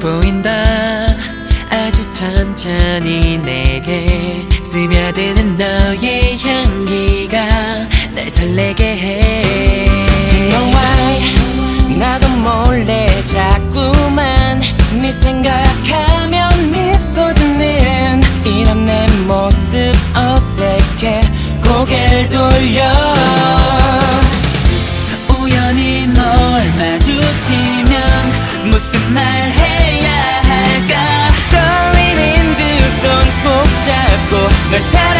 보인다. 아주 천천히 내게 스며드는 너의 향기가 날 설레게 해. 너와 나도 몰래 자꾸만 네 생각하면 미소 짓는 이런 내 모습 어색해 고개를 돌려 무슨 말 해야 할까? 떨리는 두 손 꼭 잡고 널 말할까